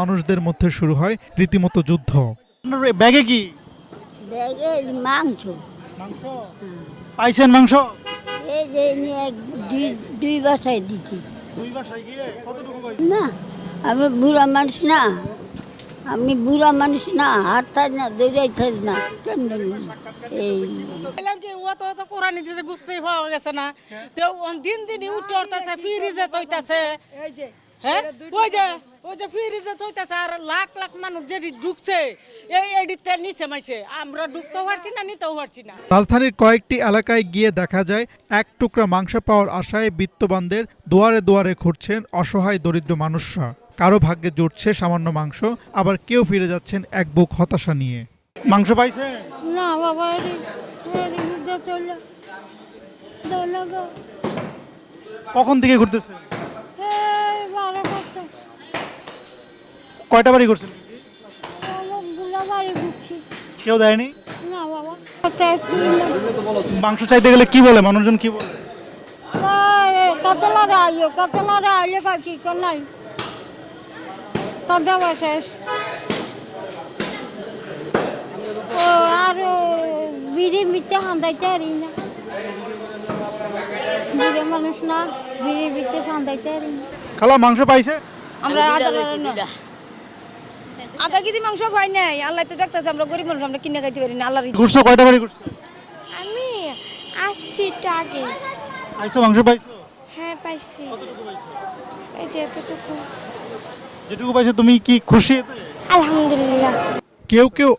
মানুষদের মধ্যে শুরু হয় রীতিমতো যুদ্ধ। ব্যাগে কি? ব্যাগে মাংস। মাংস? পাইছেন মাংস? এই যে দুই দুই বাসায় দিচ্ছি দুই বাসায় গিয়ে? কতটুকু না আমি বুড়া মানুষ না। আমি বুড়া মানুষ না হাত থাকি না দৌড়াই থাকি না কেমন এই। কি ও তো তো কোরআনি দিছে বুঝতেই পাওয়া গেছে না। তো দিন দিন উঠতে উঠতেছে ফ্রিজে তৈতাছে হ্যাঁ? ওই যে ওই যে ফ্রিজে তৈতাছে আর লাখ লাখ মানুষ ঢুকছে এই এডিতে নিচে মাইছে। আমরা ঢুকতেও পারছি না নিতেও পারছি না। রাজধানীর কয়েকটি এলাকায় গিয়ে দেখা যায় এক টুকরা মাংস পাওয়ার আশায় বিত্তবানদের দুয়ারে দুয়ারে ঘুরছেন অসহায় দরিদ্র মানুষরা। কারও ভাগ্যে জুটছে সামান্য মাংস আবার কেউ ফিরে যাচ্ছেন এক বুক হতাশা নিয়ে। মাংস পাইছে? না বাবা কখন থেকে ঘুরতেছে? কয়টা বাড়ি করছেন? অনেকগুলো বাড়ি ঘুরছি। কেউ দেয়নি? না বাবা ওটা মাংস চাইতে গেলে কি বলে? মানুষজন কি বলে? কতলারে আইও কতলারে আইলে কি কর নাই কত শেষ। ও আর বিড়ি মিথ্যে হান্দাইতে হারি না। বুড়ো মানুষ না বিড়ি মিথ্যে হান্দাইতে হারি না। খালা মাংস পাইছে? আমরা আধা কেজি মাংস পাই নাই। আল্লাহ তো দেখতেছে আমরা গরিব মানুষ আমরা কিনে খাইতে পারি না আল্লাহর ঘুরছো? কয়টা বাড়ি ঘুরছো? আমি আসছি একটু আগে। মাংস পাইছো? হ্যাঁ পাইছি। এই যে এতটুকু। যেটুকু পাইছো তুমি কি খুশি? এতে? আলহামদুলিল্লাহ। কেউ কেউ